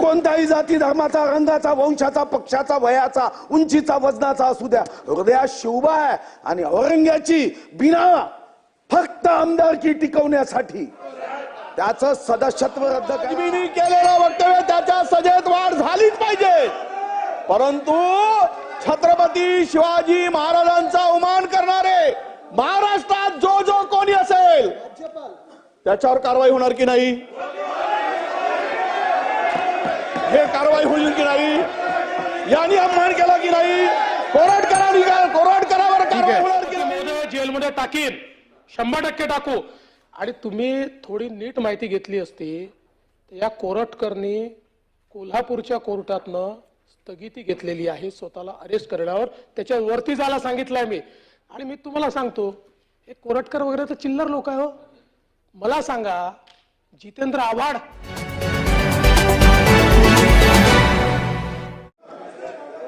कोणत्याही जाती धर्माचा रंगाचा वंशाचा पक्षाचा वयाचा उंचीचा वजनाचा असू द्या. हृदयात शिवबा आहे आणि औरंग्याची बिना फक्त आमदारकी टिकवण्यासाठी त्याच सदस्यत्व रद्द केलेलं वक्तव्य त्याच्या सजेत वाढ झालीच पाहिजे. परंतु छत्रपती शिवाजी महाराजांचा अवमान करणारे महाराष्ट्रात जो जो कोणी असेल त्याच्यावर कारवाई होणार की नाही? हे कारवाई होईल की नाही? यांनी अपमान केला की नाही? कोरड करा निघाल कोरड करावर कारवाई होणार की नाही? मोदी जेलमध्ये टाकीन शंभर टक्के टाकू. आणि तुम्ही थोडी नीट माहिती घेतली असती तर या कोरटकरनी कोल्हापूरच्या कोर्टातनं स्थगिती घेतलेली आहे स्वतःला अरेस्ट करण्यावर. त्याच्या वरती जायला सांगितलंय मी. आणि मी तुम्हाला सांगतो हे कोरटकर वगैरे तर चिल्लर लोक आहे हो. मला सांगा जितेंद्र आव्हाड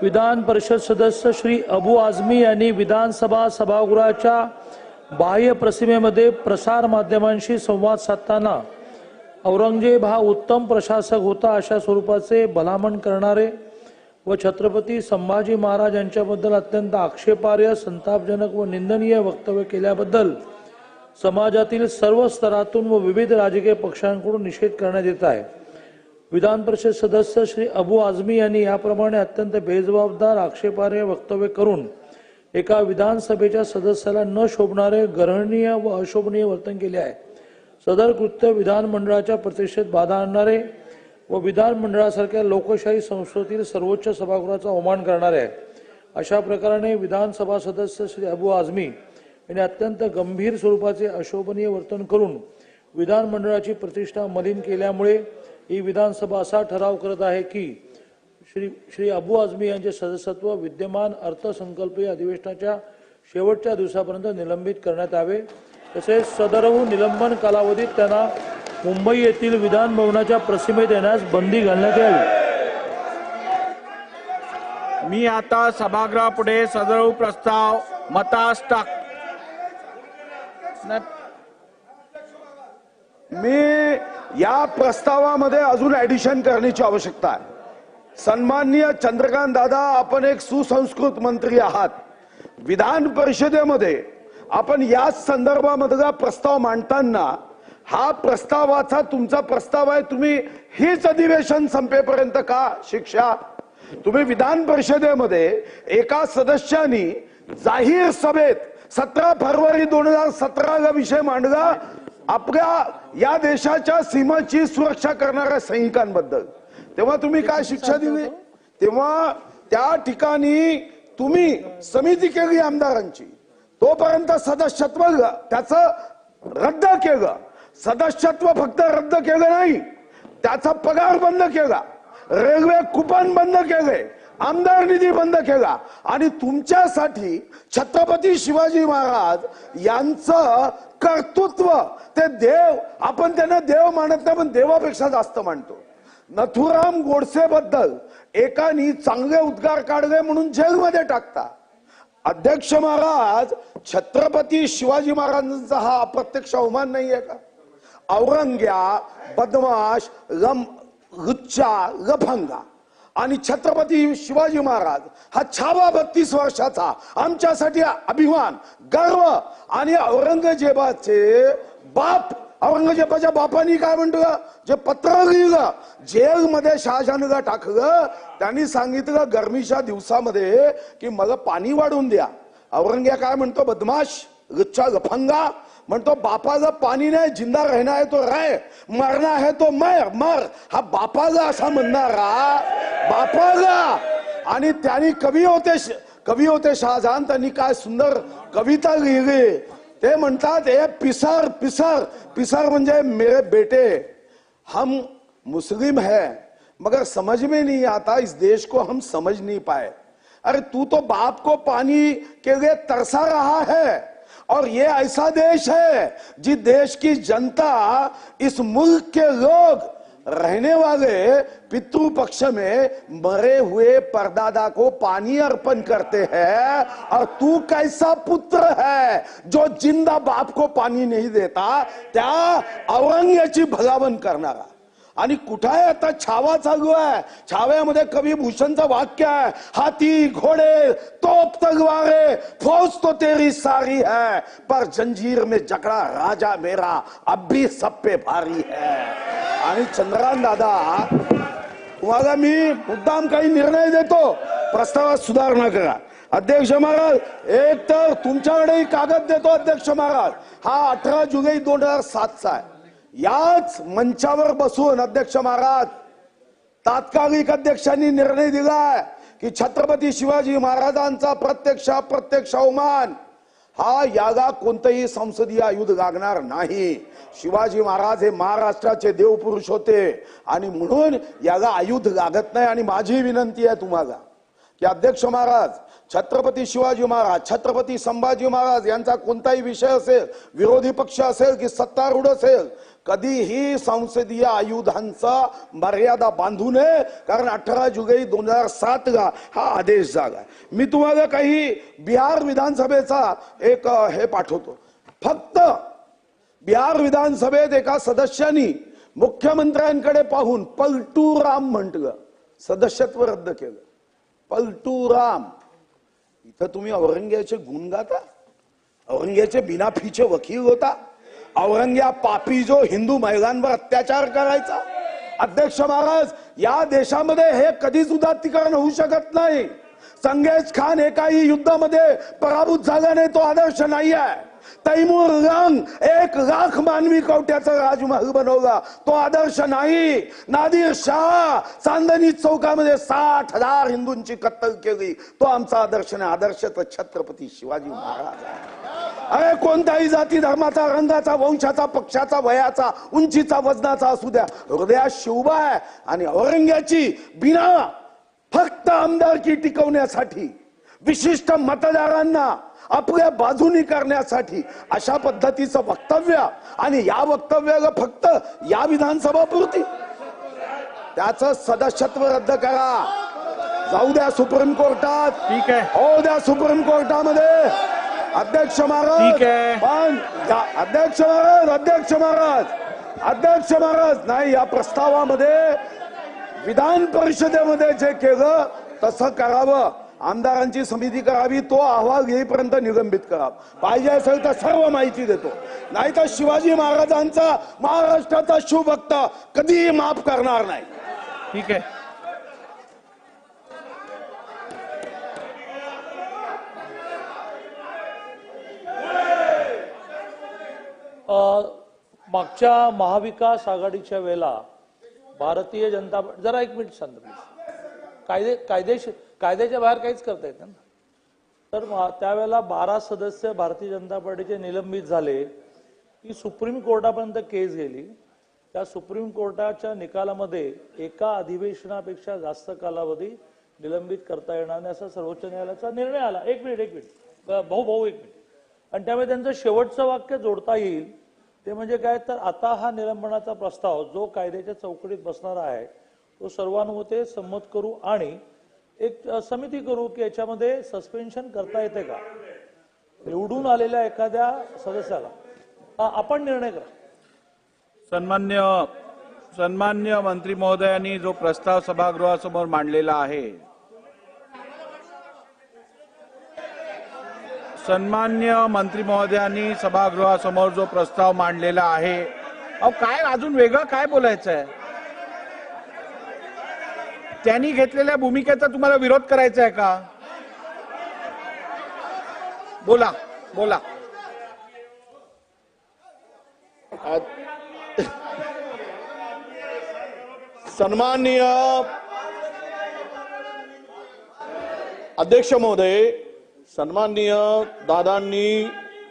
विधान परिषद सदस्य श्री अबू आझमी यांनी विधानसभा सभागृहाच्या बाह्य प्रतिमेमध्ये प्रसार माध्यमांशी संवाद साधताना औरंगजेब हा उत्तम प्रशासक होता अशा स्वरूपाचे भलामण करणारे व छत्रपती संभाजी महाराज यांच्याबद्दल अत्यंत आक्षेपार्ह संतापजनक व निंदनीय वक्तव्य केल्याबद्दल समाजातील सर्व स्तरातून व विविध राजकीय पक्षांकडून निषेध करण्यात येत आहे. विधान परिषद सदस्य श्री अबू आझमी यांनी याप्रमाणे अत्यंत बेजबाबदार आक्षेपार्ह वक्तव्य करून एका विधानसभेच्या सदस्याला न शोभणारे ग्रहणीय व अशोभनीय वर्तन केले आहे. सदर कृत्य विधानमंडळाच्या प्रतिष्ठेत बाधा आणणारे व विधानमंडळासारख्या लोकशाही संस्थेतील सर्वोच्च सभागृहाचा अवमान करणारे आहे. अशा प्रकाराने विधानसभा सदस्य श्री अबू आझमी यांनी अत्यंत गंभीर स्वरूपाचे अशोभनीय वर्तन करून विधानमंडळाची प्रतिष्ठा मलिन केल्यामुळे ही विधानसभा असा ठराव करत आहे की श्री श्री अबू आझमी यांचे सदस्यत्व विद्यमान अर्थसंकल्पीय अधिवेशनाच्या शेवटच्या दिवसापर्यंत निलंबित करण्यात यावे. तसेच सदरहून निलंबन कालावधीत त्यांना मुंबई येथील विधान भवनाच्या प्रसिमेत येण्यास बंदी घालण्यात यावी. मी आता सभागृहापुढे सदर प्रस्ताव मतास टाक मी या प्रस्तावामध्ये अजून ऍडिशन करण्याची आवश्यकता आहे. सन्माननीय चंद्रकांत दादा आपण एक सुसंस्कृत मंत्री आहात. विधान परिषदेमध्ये आपण याच संदर्भामध्ये जा प्रस्ताव मांडताना हा प्रस्तावाचा तुमचा प्रस्ताव आहे तुम्ही हीच अधिवेशन संपेपर्यंत का शिक्षा? तुम्ही विधान परिषदेमध्ये एका सदस्यानी जाहीर सभेत सतरा फरवरी दोन हजार सतराचा विषय मांडला आपल्या या देशाच्या सीमाची सुरक्षा करणाऱ्या सैनिकांबद्दल. तेव्हा तुम्ही काय शिक्षा दिली? तेव्हा त्या ठिकाणी तुम्ही समिती केली आमदारांची. तोपर्यंत सदस्यत्व त्याचं रद्द केलं. सदस्यत्व फक्त रद्द केलं नाही. त्याचा पगार बंद केला. रेल्वे कुपन बंद केले. आमदार निधी बंद केला. आणि तुमच्यासाठी छत्रपती शिवाजी महाराज यांचं कर्तृत्व ते देव आपण त्यांना देव मानत नाही पण देवापेक्षा जास्त मानतो. नथुराम गोडसे बद्दल एकानी चांगले उद्गार काढले म्हणून जेलमध्ये टाकता. अध्यक्ष महाराज छत्रपती शिवाजी महाराजांचा हा अप्रत्यक्ष अवमान नाहीये का? औरंग्या बदमाश लम लुच्चा लफंगा. आणि छत्रपती शिवाजी महाराज हा छावा बत्तीस वर्षाचा आमच्यासाठी अभिमान गर्व आणि औरंगजेबाचे बाप. औरंगजेबाच्या बापानी काय म्हणतो जे पत्र लिहिलं जेलमध्ये शहाजहानला टाकलं त्यांनी सांगितलं गरमीच्या दिवसामध्ये की मला पाणी वाढवून द्या. औरंग्या काय म्हणतो? बदमाश लुच्चा गफंगा म्हणतो बापाचं पाणी नाही जिंदा राहणार आहे तो राय मरना आहे तो मर मर. हा बापाचा असा म्हणणारा बापाचा. आणि त्यांनी कवी होते कवी होते शहाजहान त्यांनी काय सुंदर कविता लिहिली. ते म्हणतात हे पिसर पिसर पिसर म्हणजे मेरे बेटे हम मुस्लिम है मगर समझ में नहीं आता इस देश को हम समझ नहीं पाए. अरे तू तो बाप को पानी के लिए तरसा रहा है। और ये ऐसा देश है जिस देश की जनता इस मुल्क के लोग रहने वाले पितृ पक्ष में मरे हुए परदादा को पानी अर्पण करते हैं और तू कैसा पुत्र है जो ज़िंदा बाप को पानी नहीं देता? क्या औरंग्याची भलावण करणारा। आणि कुठं आहे आता छावा चालू आहे? छाव्यामध्ये कवी भूषणचं वाक्य आहे. हाती घोडे तोप तलवारे फौज तो तेरी सारी है. पर जंजीर में जकड़ा राजा मेरा अब भी सब पे भारी है. आणि चंद्रकांत दादा तुम्हाला मी मुद्दाम काही निर्णय देतो. प्रस्तावात सुधारणा करा. अध्यक्ष महाराज एक तर तुमच्याकडेही कागद देतो अध्यक्ष महाराज. हा अठरा जुलै दोन हजार सातचा आहे. याच मंचावर बसून अध्यक्ष महाराज तात्कालिक अध्यक्षांनी निर्णय दिलाय की छत्रपती शिवाजी महाराजांचा प्रत्यक्ष प्रत्यक्ष अवमान हा याला कोणतंही संसदीय आयुध लागणार नाही. शिवाजी महाराज हे महाराष्ट्राचे देवपुरुष होते आणि म्हणून याला आयुध लागत नाही. आणि माझी विनंती आहे तुम्हाला की अध्यक्ष महाराज छत्रपती शिवाजी महाराज छत्रपती संभाजी महाराज यांचा कोणताही विषय असेल विरोधी पक्ष असेल की सत्तारूढ असेल कधीही संसदीय आयुधांचा मर्यादा बांधू नये. कारण अठरा जुलै दोन हजार सात ला हा आदेश झाला मी तुम्हाला काही बिहार विधानसभेचा एक हे पाठवतो. फक्त बिहार विधानसभेत एका सदस्यांनी मुख्यमंत्र्यांकडे पाहून पलटू राम म्हटलं सदस्यत्व रद्द केलं. पलटू राम इथं तुम्ही औरंग्याचे गुण गाता? औरंग्याचे बिनाफीचे वकील होता? औरंग्या पापी जो हिंदू महिलांवर अत्याचार करायचा? अध्यक्ष महाराज या देशामध्ये हे कधीच उदात्तीकरण होऊ शकत नाही. संगेज खान एकाही युद्धामध्ये पराभूत झाल्याने तो आदर्श नाही आहे तैमूर रंग एक लाख मानवी कवट्याचा राजमहल बनवला. तो आदर्श नाही. नादिर शाह चांदणी चौकामध्ये साठ हजार हिंदूंची कत्तल केली. तो आमचा आदर्श नाही. आदर्श तर छत्रपती शिवाजी महाराज अरे कोणत्याही जाती धर्माचा रंगाचा वंशाचा पक्षाचा वयाचा उंचीचा वजनाचा असू द्या. हृदयात शिवबा आहे आणि औरंग्याची बिना फक्त आमदारकी टिकवण्यासाठी विशिष्ट मतदारांना आपल्या बाजूनी करण्यासाठी अशा पद्धतीचं वक्तव्य आणि या वक्तव्याला फक्त या विधानसभा पुरती त्याचं सदस्यत्व रद्द करा. जाऊ द्या सुप्रीम कोर्टात. ठीक आहे. हो द्या सुप्रीम कोर्टामध्ये. अध्यक्ष महाराज. पण अध्यक्ष महाराज अध्यक्ष महाराज. अध्यक्ष महाराज नाही या प्रस्तावामध्ये विधान परिषदेमध्ये जे केलं तसं करावं. आमदारांची समिती करावी तो अहवाल घेईपर्यंत निलंबित करावा पाहिजे असेल तर सर्व माहिती देतो. नाही तर शिवाजी महाराजांचा महाराष्ट्राचा शिवभक्त कधीही माफ करणार नाही. ठीक आहे. अ, मागच्या महाविकास आघाडीच्या वेळेला भारतीय जनता जरा एक मिनिट शांत प्लीज कायदे कायदेशीर कायद्याच्या बाहेर काहीच करता येत ना तर त्यावेळेला बारा सदस्य भारतीय जनता पार्टीचे निलंबित झाले. ती सुप्रीम कोर्टापर्यंत केस गेली. त्या सुप्रीम कोर्टाच्या निकालामध्ये एका अधिवेशनापेक्षा जास्त कालावधी निलंबित करता येणार नाही असा सर्वोच्च न्यायालयाचा निर्णय आला. एक मिनिट एक मिनिट. भाऊ भाऊ एक मिनिट. आणि त्यामुळे त्यांचं शेवटचं वाक्य जोडता येईल ते म्हणजे काय? तर आता हा निलंबनाचा प्रस्ताव जो कायद्याच्या चौकटीत बसणार आहे तो सर्वानुमते संमत करू आणि एक समिती करू की याच्यामध्ये सस्पेन्शन करता येते का? निवडून आलेल्या एखाद्या सदस्याला. आपण निर्णय करा. सन्मान्य सन्मान्य मंत्री महोदयांनी जो प्रस्ताव सभागृहासमोर मांडलेला आहे सन्मान्य मंत्री महोदयांनी सभागृहासमोर जो प्रस्ताव मांडलेला आहे अहो काय अजून वेगळं काय बोलायचं आहे त्यांनी घेतलेल्या भूमिकेचा तुम्हाला विरोध करायचा आहे का? बोला बोला. सन्माननीय अध्यक्ष महोदय सन्माननीय दादांनी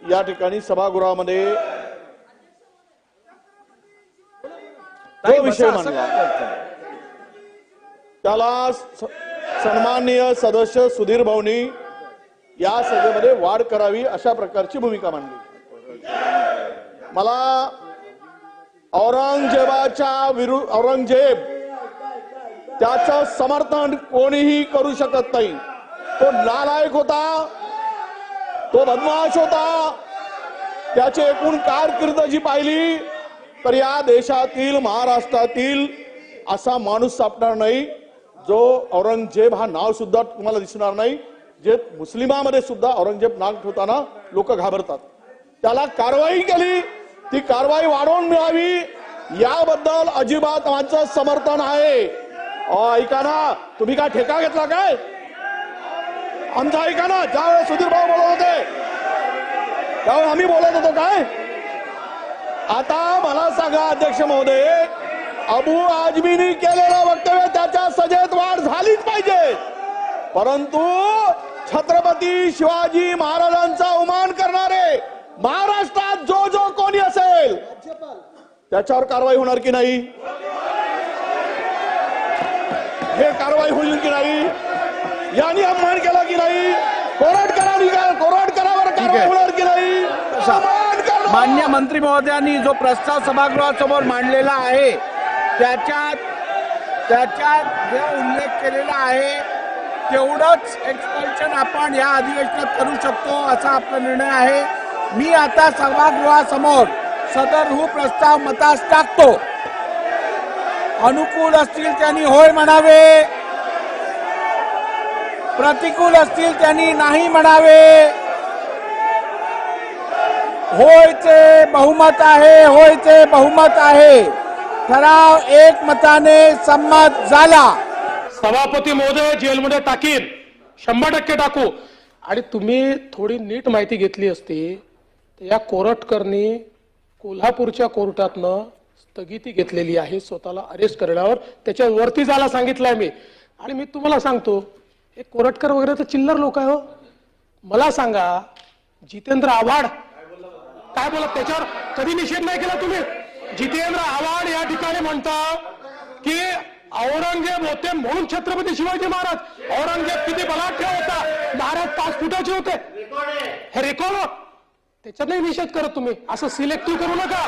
या ठिकाणी सभागृहामध्ये विषय मांडला? त्याला स- सन्माननीय सदस्य सुधीर भाऊनी या सभेमध्ये वाढ करावी अशा प्रकारची भूमिका मांडली. मला औरंगजेबाच्या विरुद्ध औरंगजेब त्याचं समर्थन कोणीही करू शकत नाही. तो नालायक होता तो बदमाश होता त्याची एकूण कारकीर्द जी पाहिली तर या देशातील महाराष्ट्रातील असा माणूस सापडणार नाही. जो औरंगजेब हा नाव सुद्धा तुम्हाला दिसणार नाही जे मुस्लिमामध्ये सुद्धा औरंगजेब नाव ठेवताना लोक घाबरतात. त्याला कारवाई केली ती कारवाई वाढवून मिळावी याबद्दल अजिबात माझं समर्थन आहे. ऐका ना तुम्ही काय ठेका घेतला काय? आमचं ऐका ना ज्यावेळेस सुधीर भाऊ बोलत होते त्यावेळेस आम्ही बोलत होतो काय? आता मला सांगा अध्यक्ष महोदय अबू आजमीनी केलेलं वक्तव्य त्याच्या सजेत वाढ झालीच पाहिजे. परंतु छत्रपती शिवाजी महाराजांचा अवमान करणारे महाराष्ट्रात जो जो कोणी असेल त्याच्यावर कारवाई होणार की नाही? हे कारवाई होईल की नाही? यांनी अपमान केला की नाही? कोरड करा कोरड करावर कारवाई. होणार की नाही. मान्य मंत्री महोदयांनी जो प्रस्ताव सभागृहासमोर मांडलेला आहे त्याच्यात त्याच्यात जे उल्लेख केलेला आहे तेवढंच एक्सपेन्शन आपण या अधिवेशनात करू शकतो असा आपला निर्णय आहे. मी आता सभागृहासमोर सदर प्रस्ताव मतास टाकतो. अनुकूल असतील त्यांनी होय म्हणावे. प्रतिकूल असतील त्यांनी नाही म्हणावे. होयचे बहुमत आहे होयचे बहुमत आहे. ठराव एकमताने संमत झाला. सभापती महोदय जेलमध्ये टाकीन. शंभर टक्के टाकू. आणि तुम्ही थोडी नीट माहिती घेतली असती तर या कोरटकरनी कोल्हापूरच्या कोर्टातनं स्थगिती घेतलेली आहे स्वतःला अरेस्ट करण्यावर. त्याच्या वरती जायला सांगितलंय मी. आणि मी तुम्हाला सांगतो हे कोरटकर वगैरे तर चिल्लर लोक आहे हो. मला सांगा जितेंद्र आव्हाड काय बोला त्याच्यावर कधी निषेध नाही केला तुम्ही? जितेंद्र आव्हाड या ठिकाणी म्हणता की औरंगजेब होते म्हणून छत्रपती शिवाजी महाराज. औरंगजेब किती बलाढ्य होता. महाराज पाच फुटाचे होते. हे रेकॉर्ड हो. त्याच्यात नाही निषेध करत तुम्ही. असं सिलेक्टिव्ह करू नका.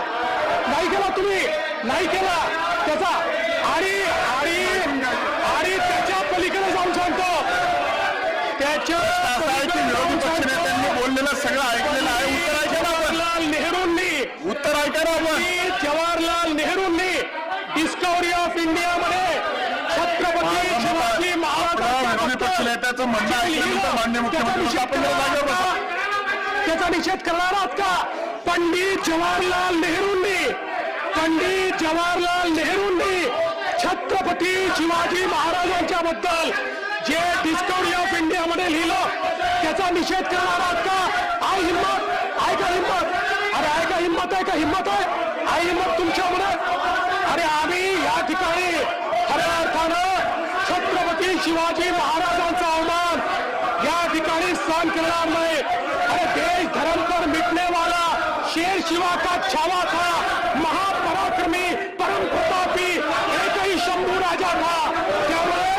नाही केला तुम्ही. नाही केला. त्याचा आणि आणि आणि त्याच्या पलीकडे जाऊन सांगतो त्याच्या विरोधी पक्षनेत्यांनी बोललेलं सगळं ऐकलेलं आहे. उत्तर ऐका जवाहरलाल नेहरूंनी उत्तर ऐका ना जवाहरलाल नेहरूंनी डिस्कवरी ऑफ इंडिया मध्ये छत्रपती शिवाजी महाराज म्हणणं ऐकल्यानंतर मान्य मुख्यमंत्री आपण त्याचा निषेध करणार आहात का? पंडित जवाहरलाल नेहरूंनी पंडित जवाहरलाल नेहरूंनी छत्रपती शिवाजी महाराजांच्या बद्दल जे डिस्कवरी ऑफ इंडिया मध्ये लिहिलं त्याचा निषेध करणार आहात का? आय हिंमत आहे का हिंमत? अरे आहे का हिंमत आहे का हिंमत आहे? आई हिंमत तुमच्यामुळे अरे आम्ही या ठिकाणी खऱ्या अर्थानं छत्रपती शिवाजी महाराजांचा अवमान या ठिकाणी सहन करणार नाही. अरे देश धर्म पर मिटने वाला शेर शिवा का छावा था? महापराक्रमी परम प्रतापी एक शंभू राजा था? त्यामुळे